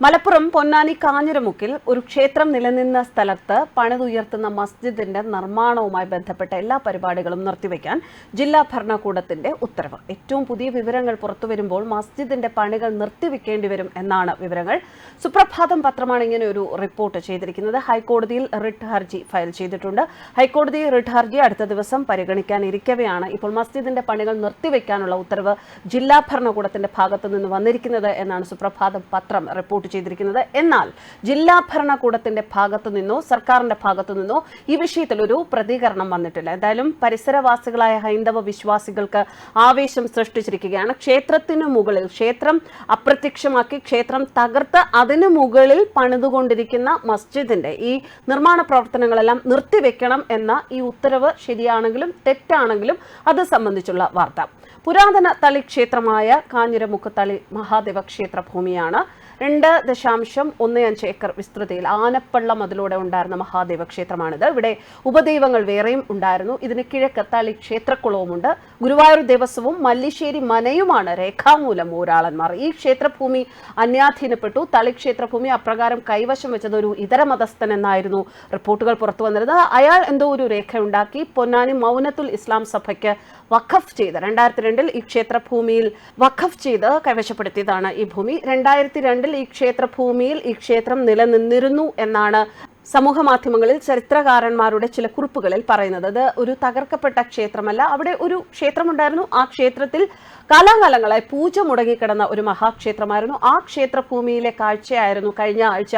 മലപ്പുറം പൊന്നാനി കാഞ്ഞിരമുക്കിൽ ഒരു ക്ഷേത്രം നിലനിന്ന സ്ഥലത്ത് പണിതുയർത്തുന്ന മസ്ജിദിന്റെ നിർമ്മാണവുമായി ബന്ധപ്പെട്ട എല്ലാ പരിപാടികളും നിർത്തിവെക്കാൻ ജില്ലാ ഭരണകൂടത്തിന്റെ ഉത്തരവ്. ഏറ്റവും പുതിയ വിവരങ്ങൾ പുറത്തുവരുമ്പോൾ മസ്ജിദിന്റെ പണികൾ നിർത്തിവെക്കേണ്ടി വരും എന്നാണ് വിവരങ്ങൾ. സുപ്രഭാതം പത്രമാണ് ഇങ്ങനെ ഒരു റിപ്പോർട്ട് ചെയ്തിരിക്കുന്നത്. ഹൈക്കോടതിയിൽ റിട്ട് ഹർജി ഫയൽ ചെയ്തിട്ടുണ്ട്. ഹൈക്കോടതി റിട്ട് ഹർജി അടുത്ത ദിവസം പരിഗണിക്കാനിരിക്കവെയാണ് ഇപ്പോൾ മസ്ജിദിന്റെ പണികൾ നിർത്തിവെക്കാനുള്ള ഉത്തരവ് ജില്ലാ ഭരണകൂടത്തിന്റെ ഭാഗത്തു നിന്ന് വന്നിരിക്കുന്നത് എന്നാണ് സുപ്രഭാതം പത്രം റിപ്പോർട്ട് ചെയ്തിരിക്കുന്നത്. എന്നാൽ ജില്ലാ ഭരണകൂടത്തിന്റെ ഭാഗത്തു നിന്നോ സർക്കാരിന്റെ ഭാഗത്തു നിന്നോ ഈ വിഷയത്തിൽ ഒരു പ്രതികരണം വന്നിട്ടില്ല. എന്തായാലും പരിസരവാസികളായ ഹൈന്ദവ വിശ്വാസികൾക്ക് ആവേശം സൃഷ്ടിച്ചിരിക്കുകയാണ്. ക്ഷേത്രത്തിനു മുകളിൽ ക്ഷേത്രം അപ്രത്യക്ഷമാക്കി ക്ഷേത്രം തകർത്ത് അതിനു മുകളിൽ പണിതുകൊണ്ടിരിക്കുന്ന മസ്ജിദിന്റെ ഈ നിർമ്മാണ പ്രവർത്തനങ്ങളെല്ലാം നിർത്തിവെക്കണം എന്ന ഈ ഉത്തരവ് ശരിയാണെങ്കിലും തെറ്റാണെങ്കിലും അത് സംബന്ധിച്ചുള്ള വാർത്ത. പുരാതന തളി ക്ഷേത്രമായ കാഞ്ഞിരമുക്ക് തളി മഹാദേവ ക്ഷേത്ര ഭൂമിയാണ് രണ്ട് ദശാംശം ഒന്ന് അഞ്ച് ഏക്കർ വിസ്തൃതിയിൽ ആനപ്പള്ള മതിലൂടെ ഉണ്ടായിരുന്ന മഹാദേവ ക്ഷേത്രമാണിത്. ഇവിടെ ഉപദൈവങ്ങൾ വേറെയും ഉണ്ടായിരുന്നു. ഇതിന് കിഴക്ക് തളി ക്ഷേത്രക്കുളവുമുണ്ട്. ഗുരുവായൂർ ദേവസ്വവും മല്ലിശ്ശേരി മനയുമാണ് രേഖാമൂലം ഊരാളന്മാർ. ഈ ക്ഷേത്രഭൂമി അന്യാധീനപ്പെട്ടു. തളി ക്ഷേത്രഭൂമി അപ്രകാരം കൈവശം വെച്ചത് ഒരു ഇതര മതസ്ഥൻ എന്നായിരുന്നു റിപ്പോർട്ടുകൾ പുറത്തു വന്നിരുന്നത് അയാൾ എന്തോ ഒരു രേഖയുണ്ടാക്കി പൊന്നാനി മൗനത്തുൽ ഇസ്ലാം സഭയ്ക്ക് വഖഫ് ചെയ്ത് രണ്ടായിരത്തി രണ്ടിൽ ഈ ക്ഷേത്രഭൂമിയിൽ വഖഫ് ചെയ്ത് കൈവശപ്പെടുത്തിയതാണ് ഈ ഭൂമി. രണ്ടായിരത്തി രണ്ടിൽ ഈ ക്ഷേത്രഭൂമിയിൽ ഈ ക്ഷേത്രം നിലനിന്നിരുന്നു എന്നാണ് സമൂഹ മാധ്യമങ്ങളിൽ ചരിത്രകാരന്മാരുടെ ചില കുറിപ്പുകളിൽ പറയുന്നത്. അത് ഒരു തകർക്കപ്പെട്ട ക്ഷേത്രമല്ല അവിടെ ഒരു ക്ഷേത്രമുണ്ടായിരുന്നു. ആ ക്ഷേത്രത്തിൽ കാലാകാലങ്ങളായി പൂജ മുടങ്ങിക്കിടന്ന ഒരു മഹാക്ഷേത്രമായിരുന്നു. ആ ക്ഷേത്രഭൂമിയിലെ കാഴ്ചയായിരുന്നു കഴിഞ്ഞ ആഴ്ച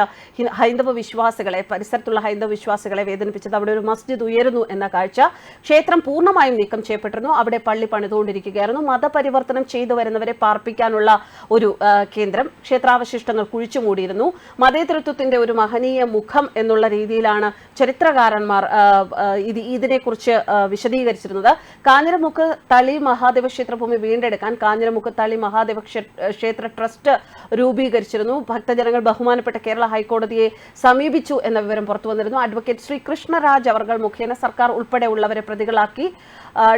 ഹൈന്ദവ വിശ്വാസികളെ പരിസരത്തുള്ള ഹൈന്ദവ വിശ്വാസികളെ വേദനിപ്പിച്ചത്. അവിടെ ഒരു മസ്ജിദ് ഉയരുന്നു എന്ന കാഴ്ച ക്ഷേത്രം പൂർണമായും നീക്കം ചെയ്യപ്പെട്ടിരുന്നു. അവിടെ പള്ളി പണിതുകൊണ്ടിരിക്കുകയായിരുന്നു. മതപരിവർത്തനം ചെയ്തു വരുന്നവരെ പാർപ്പിക്കാനുള്ള ഒരു കേന്ദ്രം ക്ഷേത്രാവശിഷ്ടങ്ങൾ കുഴിച്ചു മൂടിയിരുന്നു. മതേതൃത്വത്തിന്റെ ഒരു മഹനീയ മുഖം എന്നുള്ള രീതിയിലാണ് ചരിത്രകാരന്മാർ ഇത് ഇതിനെക്കുറിച്ച് വിശദീകരിച്ചിരുന്നത്. കാഞ്ഞിരമുക്ക് തളി മഹാദേവ ക്ഷേത്രഭൂമി വീണ്ടെടുക്കാൻ കാഞ്ഞിരമുക്ക് തളി മഹാദേവ ക്ഷേത്ര ട്രസ്റ്റ് രൂപീകരിച്ചിരുന്നു. ഭക്തജനങ്ങൾ ബഹുമാനപ്പെട്ട കേരള ഹൈക്കോടതിയെ സമീപിച്ചു എന്ന വിവരം പുറത്തു വന്നിരുന്നു. അഡ്വക്കേറ്റ് ശ്രീ കൃഷ്ണരാജ് അവർകൾ മുഖേന സർക്കാർ ഉൾപ്പെടെയുള്ളവരെ പ്രതികളാക്കി.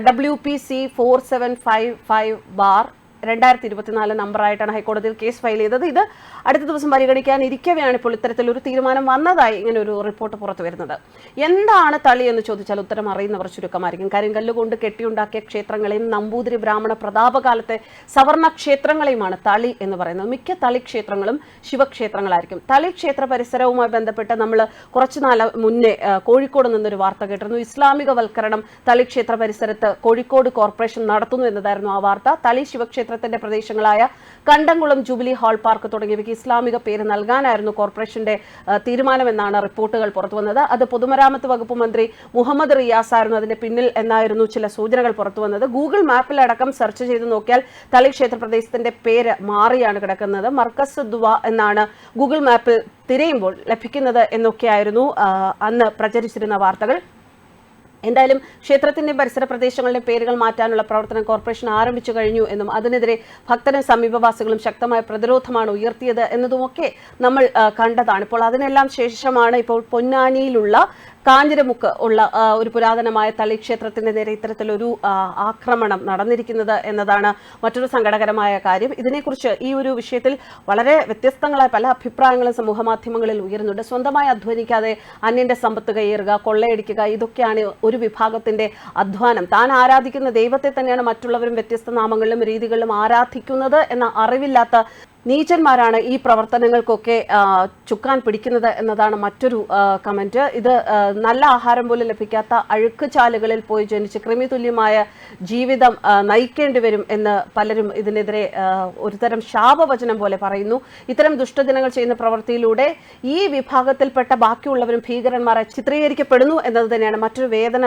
W P C four seven five five bar രണ്ടായിരത്തി ഇരുപത്തിനാല് നമ്പറായിട്ടാണ് ഹൈക്കോടതിയിൽ കേസ് ഫയൽ ചെയ്തത്. ഇത് അടുത്ത ദിവസം പരിഗണിക്കാൻ ഇരിക്കവെയാണ് ഇപ്പോൾ ഇത്തരത്തിലൊരു തീരുമാനം വന്നതായി ഇങ്ങനെ ഒരു റിപ്പോർട്ട് പുറത്തു വരുന്നത്. എന്താണ് തളി എന്ന് ചോദിച്ചാൽ ഉത്തരം അറിയുന്നവർ ചുരുക്കമായിരിക്കും. കരിങ്കല്ല് കൊണ്ട് കെട്ടിയുണ്ടാക്കിയ ക്ഷേത്രങ്ങളെയും നമ്പൂതിരി ബ്രാഹ്മണ പ്രതാപകാലത്തെ സവർണ ക്ഷേത്രങ്ങളെയുമാണ് തളി എന്ന് പറയുന്നത്. മിക്ക തളി ക്ഷേത്രങ്ങളും ശിവക്ഷേത്രങ്ങളായിരിക്കും. തളി ക്ഷേത്ര പരിസരവുമായി ബന്ധപ്പെട്ട് നമ്മൾ കുറച്ചു നാൾ മുന്നേ കോഴിക്കോട് നിന്നൊരു വാർത്ത കേട്ടിരുന്നു. ഇസ്ലാമികവൽക്കരണം തളി ക്ഷേത്ര പരിസരത്ത് കോഴിക്കോട് കോർപ്പറേഷൻ നടത്തുന്നു എന്നതായിരുന്നു ആ വാർത്ത. തളി ശിവക്ഷേത്രത്തിന്റെ പ്രദേശങ്ങളായ കണ്ടംകുളം ജൂബിലി ഹാൾ പാർക്ക് തുടങ്ങിയവയ്ക്ക് ഇസ്ലാമിക പേര് നൽകാനായിരുന്നു കോർപ്പറേഷന്റെ തീരുമാനമെന്നാണ് റിപ്പോർട്ടുകൾ പുറത്തുവന്നത്. അത് പൊതുമരാമത്ത് വകുപ്പ് മന്ത്രി മുഹമ്മദ് റിയാസ് ആയിരുന്നു അതിന്റെ പിന്നിൽ എന്നായിരുന്നു ചില സൂചനകൾ പുറത്തുവന്നത്. ഗൂഗിൾ മാപ്പിലടക്കം സെർച്ച് ചെയ്ത് നോക്കിയാൽ തളി ക്ഷേത്ര പ്രദേശത്തിന്റെ പേര് മാറിയാണ് കിടക്കുന്നത്. മർക്കസ് ദുവ എന്നാണ് ഗൂഗിൾ മാപ്പിൽ തിരയുമ്പോൾ ലഭിക്കുന്നത് എന്നൊക്കെയായിരുന്നു അന്ന് പ്രചരിച്ചിരുന്ന വാർത്തകൾ. എന്തായാലും ക്ഷേത്രത്തിന്റെ പരിസര പ്രദേശങ്ങളുടെ പേരുകൾ മാറ്റാനുള്ള പ്രവർത്തനം കോർപ്പറേഷൻ ആരംഭിച്ചു കഴിഞ്ഞു എന്നും അതിനെതിരെ ഭക്തരും സമീപവാസികളും ശക്തമായ പ്രതിരോധമാണ് ഉയർത്തിയത് എന്നതുമൊക്കെ നമ്മൾ കണ്ടതാണ്. ഇപ്പോൾ അതിനെല്ലാം ശേഷമാണ് ഇപ്പോൾ പൊന്നാനിയിലുള്ള കാഞ്ഞിരമുക്ക് ഉള്ള ഒരു പുരാതനമായ തളി ക്ഷേത്രത്തിന്റെ നേരെ ഇത്തരത്തിലൊരു ആക്രമണം നടന്നിരിക്കുന്നത് എന്നതാണ് മറ്റൊരു സങ്കടകരമായ കാര്യം. ഇതിനെക്കുറിച്ച് ഈ ഒരു വിഷയത്തിൽ വളരെ വ്യത്യസ്തങ്ങളായ പല അഭിപ്രായങ്ങളും സമൂഹ മാധ്യമങ്ങളിൽ ഉയരുന്നുണ്ട്. സ്വന്തമായി അധ്വാനിക്കാതെ അന്യന്റെ സമ്പത്ത് കയ്യേറുക കൊള്ളയടിക്കുക ഇതൊക്കെയാണ് ഒരു വിഭാഗത്തിന്റെ അധ്വാനം. താൻ ആരാധിക്കുന്ന ദൈവത്തെ തന്നെയാണ് മറ്റുള്ളവരും വ്യത്യസ്ത നാമങ്ങളിലും രീതികളിലും ആരാധിക്കുന്നത് എന്ന അറിവില്ലാത്ത നീചന്മാരാണ് ഈ പ്രവർത്തനങ്ങൾക്കൊക്കെ ചുക്കാൻ പിടിക്കുന്നത് എന്നതാണ് മറ്റൊരു കമന്റ് ഇത് നല്ല ആഹാരം പോലും ലഭിക്കാത്ത അഴുക്ക് ചാലുകളിൽ പോയി ജനിച്ച് കൃമി തുല്യമായ ജീവിതം നയിക്കേണ്ടി വരും എന്ന് പലരും ഇതിനെതിരെ ഒരുതരം ശാപവചനം പോലെ പറയുന്നു. ഇത്തരം ദുഷ്ടദിനങ്ങൾ ചെയ്യുന്ന പ്രവൃത്തിയിലൂടെ ഈ വിഭാഗത്തിൽപ്പെട്ട ബാക്കിയുള്ളവരും ഭീകരന്മാരെ ചിത്രീകരിക്കപ്പെടുന്നു എന്നത് തന്നെയാണ് മറ്റൊരു വേദന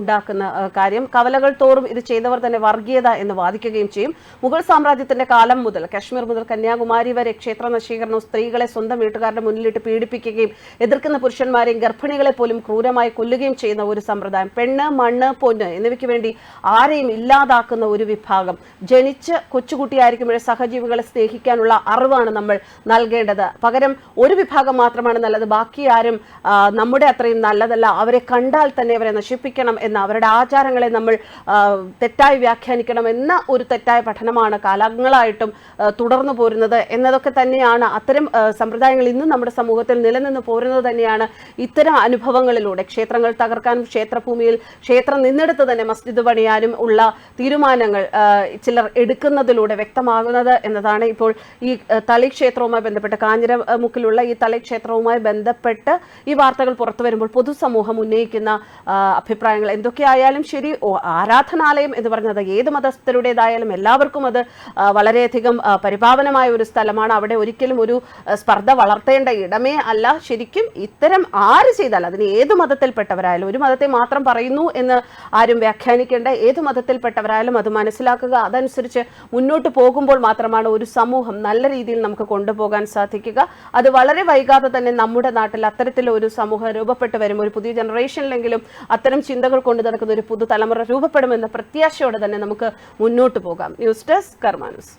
ഉണ്ടാക്കുന്ന കാര്യം. കവലകൾ തോറും ഇത് ചെയ്തവർ തന്നെ വർഗീയത എന്ന് വാദിക്കുകയും ചെയ്യും. മുഗൾ സാമ്രാജ്യത്തിന്റെ കാലം മുതൽ കശ്മീർ മുതൽ കന്യാകുമാരി വരെ ക്ഷേത്ര നശീകരണവും സ്ത്രീകളെ സ്വന്തം വീട്ടുകാരുടെ മുന്നിലിട്ട് പീഡിപ്പിക്കുകയും എതിർക്കുന്ന പുരുഷന്മാരെയും ഗർഭിണികളെ പോലും ക്രൂരമായി കൊല്ലുകയും ചെയ്യുന്ന ഒരു സമ്പ്രദായം. പെണ്ണ് മണ്ണ് പൊന്ന് എന്നിവയ്ക്ക് വേണ്ടി ആരെയും ഇല്ലാതാക്കുന്ന ഒരു വിഭാഗം. ജനിച്ച് കൊച്ചുകുട്ടിയായിരിക്കുമ്പോഴേ സഹജീവികളെ സ്നേഹിക്കാനുള്ള അറിവാണ് നമ്മൾ നൽകേണ്ടത്. പകരം ഒരു വിഭാഗം മാത്രമാണ് നല്ലത്. ബാക്കി ആരും നമ്മുടെ അത്രയും നല്ലതല്ല. അവരെ കണ്ടാൽ തന്നെ അവരെ നശിപ്പിക്കണം എന്ന അവരുടെ ആചാരങ്ങളെ നമ്മൾ തെറ്റായി വ്യാഖ്യാനിക്കണം എന്ന ഒരു തെറ്റായ പഠനമാണ് കാലങ്ങളായിട്ടും തുടർന്നു പോരുന്നത് വരുന്നത് എന്നതൊക്കെ തന്നെയാണ് അത്തരം സമ്പ്രദായങ്ങൾ ഇന്നും നമ്മുടെ സമൂഹത്തിൽ നിലനിന്ന് പോരുന്നത് തന്നെയാണ് ഇത്തരം അനുഭവങ്ങളിലൂടെ. ക്ഷേത്രങ്ങൾ തകർക്കാനും ക്ഷേത്രഭൂമിയിൽ ക്ഷേത്രം നിന്നെടുത്ത് തന്നെ മസ്ജിദ് പണിയാനും ഉള്ള തീരുമാനങ്ങൾ ചിലർ എടുക്കുന്നതിലൂടെ വ്യക്തമാകുന്നത് എന്നതാണ് ഇപ്പോൾ ഈ തളി ക്ഷേത്രവുമായി ബന്ധപ്പെട്ട് കാഞ്ഞിരമുക്കിലുള്ള ഈ തളി ക്ഷേത്രവുമായി ബന്ധപ്പെട്ട് ഈ വാർത്തകൾ പുറത്തു വരുമ്പോൾ പൊതുസമൂഹം ഉന്നയിക്കുന്ന അഭിപ്രായങ്ങൾ എന്തൊക്കെയായാലും ശരി ആരാധനാലയം എന്ന് പറഞ്ഞത് ഏത് മതസ്ഥരുടേതായാലും എല്ലാവർക്കും അത് വളരെയധികം പരിപാവനമായ ഒരു സ്ഥലമാണ്. അവിടെ ഒരിക്കലും ഒരു സ്പർദ്ധ വളർത്തേണ്ട ഇടമേ അല്ല. ശരിക്കും ഇത്തരം ആര് ചെയ്താൽ അതിന് ഏത് മതത്തിൽപ്പെട്ടവരായാലും ഒരു മതത്തെ മാത്രം പറയുന്നു എന്ന് ആരും വ്യാഖ്യാനിക്കേണ്ട ഏത് മതത്തിൽപ്പെട്ടവരായാലും അത് മനസ്സിലാക്കുക. അതനുസരിച്ച് മുന്നോട്ട് പോകുമ്പോൾ മാത്രമാണ് ഒരു സമൂഹം നല്ല രീതിയിൽ നമുക്ക് കൊണ്ടുപോകാൻ സാധിക്കുക. അത് വളരെ വൈകാതെ തന്നെ നമ്മുടെ നാട്ടിൽ അത്തരത്തിലൊരു സമൂഹം രൂപപ്പെട്ടു വരും. ഒരു പുതിയ ജനറേഷനിലെങ്കിലും അത്തരം ചിന്തകൾ കൊണ്ട് നടക്കുന്ന ഒരു പുതുതലമുറ രൂപപ്പെടുമെന്ന പ്രത്യാശയോടെ തന്നെ നമുക്ക് മുന്നോട്ട് പോകാം. News desk കർമാനുസ്.